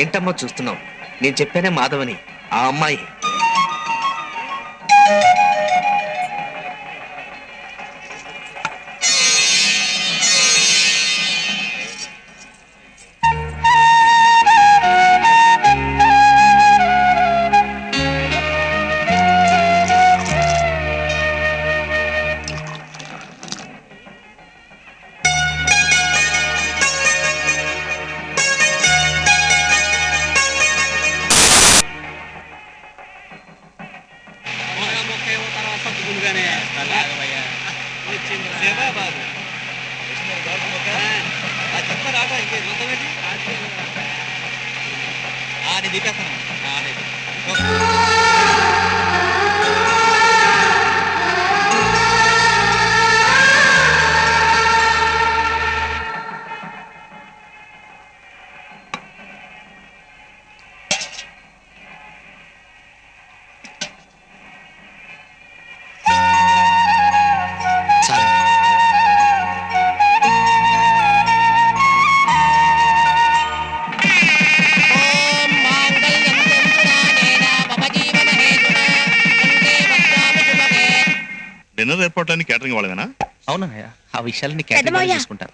ఏంటమ్మా చూస్తున్నావు? నేను చెప్పానే మాధవని ఆ అమ్మాయి. చాలు డిన్నర్ ఏర్పాట్లన్నీ క్యాటరింగ్ వాళ్ళవేనా? అవునన్నయ్య ఆ విషయాలని పెద్ద క్యాటరింగ్ మావయ్య. చూసుకుంటారు.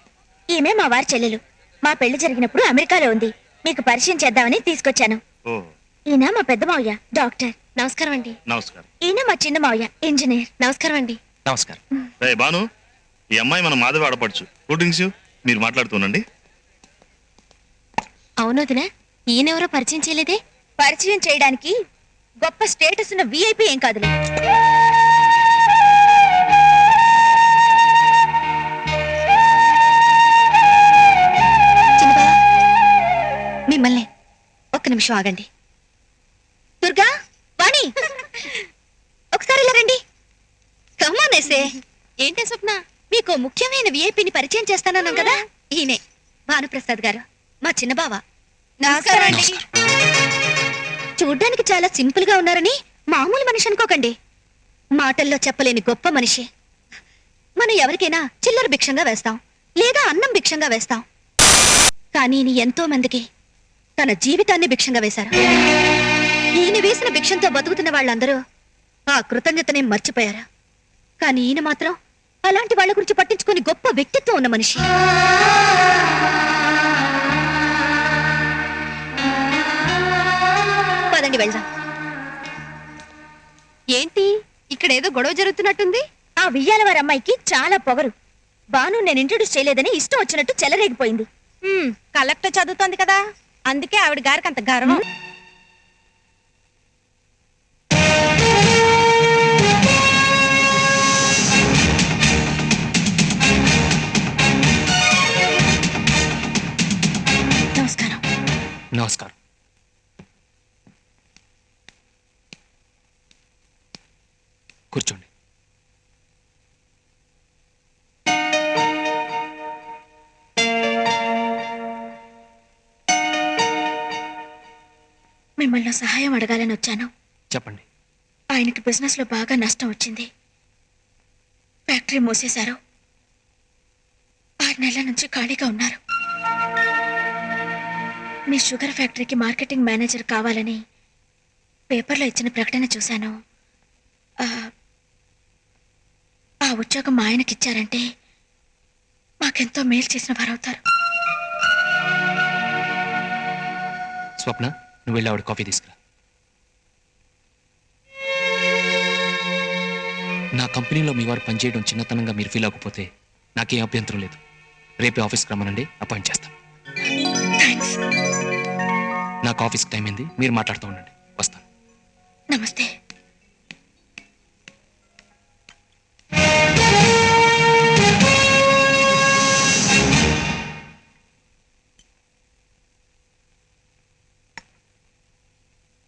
ఈమె మా వారి చెల్లెలు. మా పెళ్ళి జరిగినప్పుడు అమెరికాలో ఉంది. మీకు పరిచయం చేద్దామని తీసుకొచ్చాను. ఓ. ఈయన మా పెద్ద మావయ్య డాక్టర్. నమస్కారం అండి. నమస్కారం. ఈయన మా చిన్న మావయ్య ఇంజనీర్. నమస్కారం అండి. నమస్కారం. రే బాను ఈ అమ్మాయి మన మాధవి ఆడపడుచు. కూల్ డ్రింక్స్ మీరు మాట్లాడుతుండండి అవునదిన ఈయనెవరో పరిచయం చేయలేదే? పరిచయం చేయడానికి గొప్ప స్టేటస్ ఉన్న విఐపి ఏం కాదులే. మిమ్మల్ని ఒక్క నిమిషం ఆగండి. దుర్గా వాణి! ఒకసారి ఇలా రండి. కమ్మానేసే ఏంటే స్వప్న? మీకు ముఖ్యమైన విఐపిని పరిచయం చేస్తానన్నాం కదా? ఈయనే భానుప్రసాద్ గారు మా చిన్న బావ. నమస్కారం అండి. చూడ్డానికి చాలా సింపుల్గా ఉన్నారని మామూలు మనిషి అనుకోకండి. మాటల్లో చెప్పలేని గొప్ప మనిషి. మనం ఎవరికైనా చిల్లర భిక్షంగా వేస్తాం లేదా అన్నం భిక్షంగా వేస్తాం. కానీ ఎంతో మందికి తన జీవితాన్ని భిక్షంగా వేశారు? ఈయన వేసిన భిక్షంతో బతుకుతున్న వాళ్ళందరూ ఆ కృతజ్ఞతని మర్చిపోయారు? కానీ ఈయన మాత్రం అలాంటి వాళ్ళ గురించి పట్టించుకొని గొప్ప వ్యక్తిత్వం ఉన్న మనిషి. పదండి వెళ్దాం. ఏంటి? ఇక్కడ ఏదో గొడవ జరుగుతున్నట్టుంది? ఆ వియ్యాల వారి అమ్మాయికి చాలా పొగరు. బాను నేను ఇంట్రొడ్యూస్ చేయలేదని ఇష్టం వచ్చినట్టు చెలరేగిపోయింది. కలెక్టర్ చదువుతోంది కదా. అందుకే ఆవిడ గారికి అంత గర్వం. మిమ్మల్ని సహాయం అడగాలని వచ్చాను. చెప్పండి. ఆయనకి బిజినెస్లో బాగా నష్టం వచ్చింది. ఫ్యాక్టరీ మూసేశారు. ఆరు నెలల నుంచి ఖాళీగా ఉన్నారు. మీ షుగర్ ఫ్యాక్టరీకి మార్కెటింగ్ మేనేజర్ కావాలని పేపర్లో ఇచ్చిన ప్రకటన చూశాను. ఆ, ఆ ఉద్యోగం మా ఆయనకి ఇచ్చారంటే మాకెంతో మేలు చేసిన వారవుతారు స్వప్న? నువ్వు వెళ్ళి ఆవిడ కాఫీ తీసుకురా. నా కంపెనీలో మీ వారు పనిచేయడం చిన్నతనంగా మీరు ఫీల్ అవ్వకపోతే నాకేం అభ్యంతరం లేదు. రేపే ఆఫీస్కి రమ్మనండి అపాయింట్ చేస్తాను నాకు ఆఫీస్కి టైం అయింది మీరు మాట్లాడుతూ ఉండండి. వస్తాను. నమస్తే.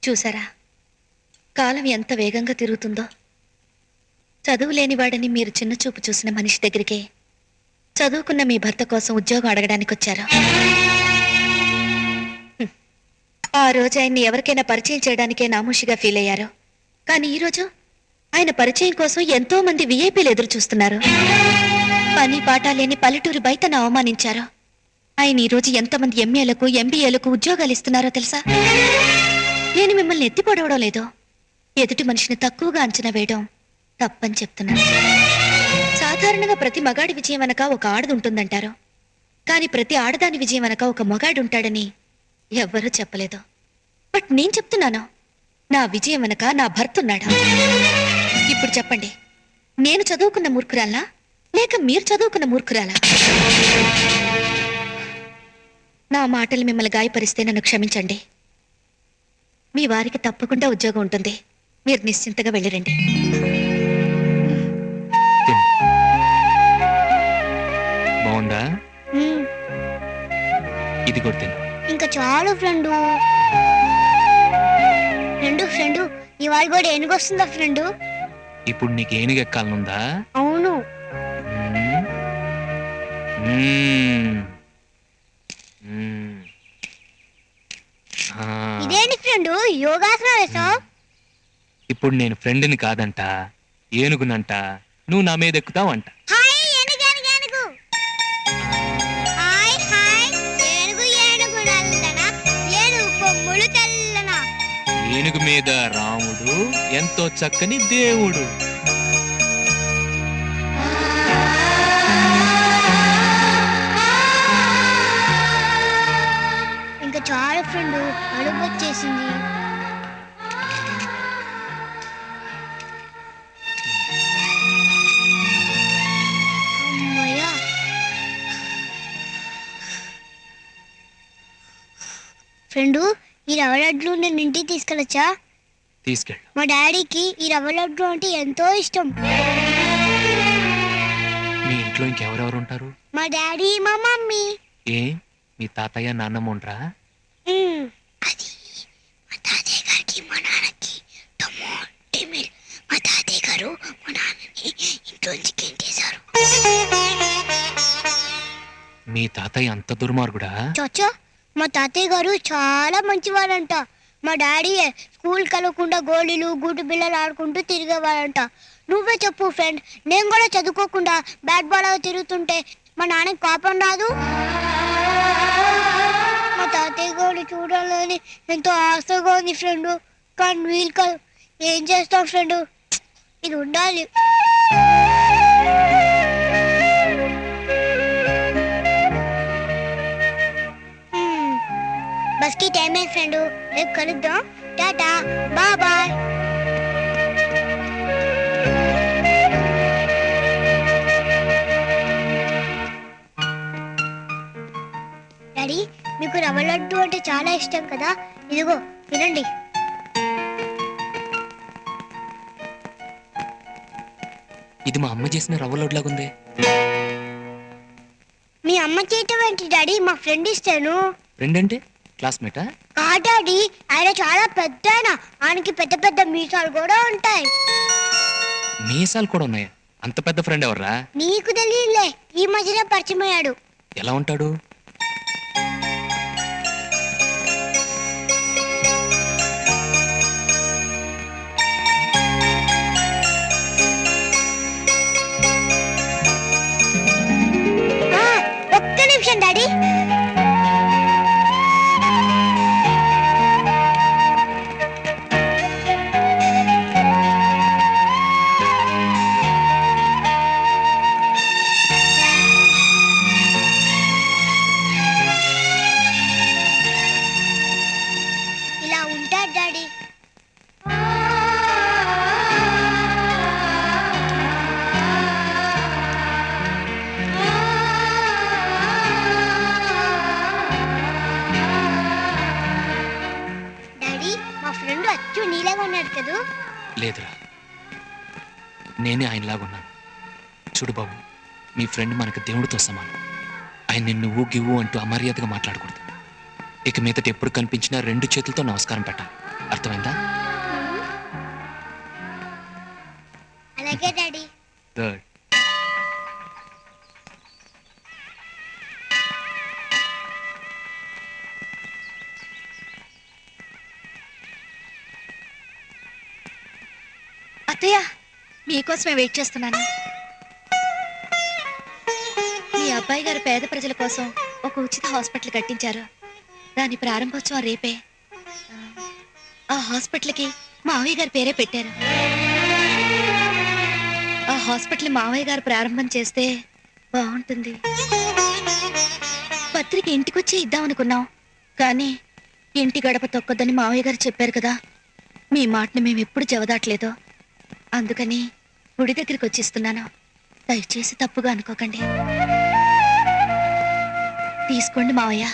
చూసారా? కాలం ఎంత వేగంగా తిరుగుతుందో. చదువు లేనివాడని మీరు చిన్న చూపు చూసిన మనిషి దగ్గరికే చదువుకున్న మీ భర్త కోసం ఉద్యోగం అడగడానికి వచ్చారు ఆ రోజు ఆయన్ని ఎవరికైనా పరిచయం చేయడానికే నామూషిగా ఫీల్ అయ్యారు. కానీ ఈరోజు ఆయన పరిచయం కోసం ఎంతో మంది విఐపీలు ఎదురు చూస్తున్నారు. పని పాట లేని పల్లెటూరి బయటను అవమానించారు. ఆయన ఈ రోజు ఎంతమంది ఎంఏలకు ఎంబీఏలకు ఉద్యోగాలు ఇస్తున్నారో తెలుసా? నేను మిమ్మల్ని ఎత్తి పొడవడం లేదు. ఎదుటి మనిషిని తక్కువగా అంచనా వేయడం తప్పని చెప్తున్నాను. సాధారణంగా ప్రతి మగాడి విజయం అనక ఒక ఆడది ఉంటుందంటారు. కానీ ప్రతి ఆడదాని విజయం అనక ఒక మగాడు ఉంటాడని ఎవ్వరూ చెప్పలేదు. బట్ నేను చెప్తున్నాను నా విజయం అనక నా భర్త ఉన్నాడు. ఇప్పుడు చెప్పండి నేను చదువుకున్న మూర్ఖురాలా? లేక మీరు చదువుకున్న మూర్ఖురాలా? నా మాటలు మిమ్మల్ని గాయపరిస్తే నన్ను క్షమించండి. మీ వారికి తప్పకుండా ఉద్యోగం ఉంటుంది. మీరు నిశ్చింతగా వెళ్ళిరండి. బాగుందా? ఇది కూడా తిను. ఇంకా చాలు ఫ్రెండు. ఫ్రెండు ఫ్రెండు ఇవాళ కూడా ఎనుగొస్తుందా ఫ్రెండు? ఇప్పుడు నీకు ఏనుగు ఎక్కాలనుందా? అవును. మ్మ్. మ్మ్. మ్మ్. ఆ, ఇదేంటి ఫ్రెండు యోగాసనం వేసావు ఇప్పుడు నేను ఫ్రెండ్ని కాదంట ఏనుగునంట నువ్వు నా మీద ఎక్కుతావంట హాయ్ ఏనుగు ఏనుగు ఏనుగు. హాయ్ హాయ్ ఏనుగు ఏనుగు నల్లన? ఏనుగు కొమ్ములు తెల్లన? ఏనుగు మీద రాముడు ఎంతో చక్కని దేవుడు. చాలు ఫ్రెండు అడుగు వచ్చేసింది. ఫ్రెండు ఈ రవ్వ లడ్లు నేను ఇంటికి తీసుకెళ్ళొచ్చా? తీసుకెళ్ళు. మా డాడీకి ఈ రవ్వ లడ్డు అంటే ఎంతో ఇష్టం. మీ ఇంట్లో ఇంకెవరెవరు ఉంటారు? మా డాడీ మా మమ్మీ. ఏ? మీ తాతయ్య నాన్నమ్మ ఉండరా? మ్మ్. అది మా తాతయ్య గారికి మా నాన్నకి తమ్ము టిమిల్ మా తాతయ్య గారు మా నాన్నని ఇంట్లోంచి గెంటేశారు మీ తాతయ్య అంత దుర్మార్గుడా చచ్చో మా తాతయ్య గారు చాలా మంచివాడంట మా డాడీ స్కూల్ కలవకుండా గోళీలు గుడ్డు బిళ్ళలు ఆడుకుంటూ తిరిగేవాడంట నువ్వే చెప్పు ఫ్రెండ్ నేను కూడా చదువుకోకుండా బ్యాట్ బాల్ తిరుగుతుంటే మా నాన్నకి కోపం రాదు? తాతయ్య గోడు చూడాలని ఎంతో ఆశగా ఉంది ఫ్రెండ్. కానీ వీలు కాదు. ఏం చేస్తాం ఫ్రెండ్? ఇది ఉండాలి. బస్కి టైం అయింది ఫ్రెండ్. రేపు కలుద్దాం. టాటా. Bye bye. చాలా ఇష్టం కదా. ఇదిగో వినండి ఇది మా అమ్మ చేసిన రవ్వ లడ్లాగుందే మీ అమ్మ చేయటం ఏంటి డాడీ? మా ఫ్రెండ్ ఇస్తాను. రెండంటే క్లాస్మేటా? కా డాడీ ఆయన చాలా పెద్ద ఆయన ఆయనకి పెద్ద పెద్ద మీసాలు కూడా ఉంటాయి. మీసాలు కూడా ఉన్నాయా? అంత పెద్ద ఫ్రెండ్ ఎవర్రా? నీకు తెలియలే ఈ మధ్యనే పరిచయం అయ్యాడు. ఎలా ఉంటాడు? నీలాగా ఉన్నాడు కదూ? లేదురా. నేనే ఆయనలాగున్నాను చూడు బాబు మీ ఫ్రెండ్ మనకు దేవుడితో సమానం. ఆయన నిన్ను ఊ గివ్వు అంటూ అమర్యాదగా మాట్లాడకూడదు. ఇక మీదట ఎప్పుడు కనిపించినా రెండు చేతులతో నమస్కారం పెట్టాలి. అర్థమైందా? అలాగే డాడీ. గుడ్ అత్తయ్య మీకోసమే వెయిట్ చేస్తున్నాను. మీ అబ్బాయి గారు పేద ప్రజల కోసం ఒక ఉచిత హాస్పిటల్ కట్టించారు. దాని ప్రారంభోత్సవం రేపే. ఆ హాస్పిటల్కి మావయ్య గారి పేరే పెట్టారు. ఆ హాస్పిటల్ మావయ్య గారు ప్రారంభం చేస్తే బాగుంటుంది. పత్రిక ఇంటికొచ్చి ఇద్దామనుకున్నాం. కానీ ఇంటి గడప తొక్కదని మావయ్య గారు చెప్పారు కదా. మీ మాటని మేము ఎప్పుడు జవదాట్లేదు అందుకని గుడి దగ్గరికి వచ్చిస్తున్నాను. దయచేసి తప్పుగా అనుకోకండి. తీసుకోండి మావయ్య.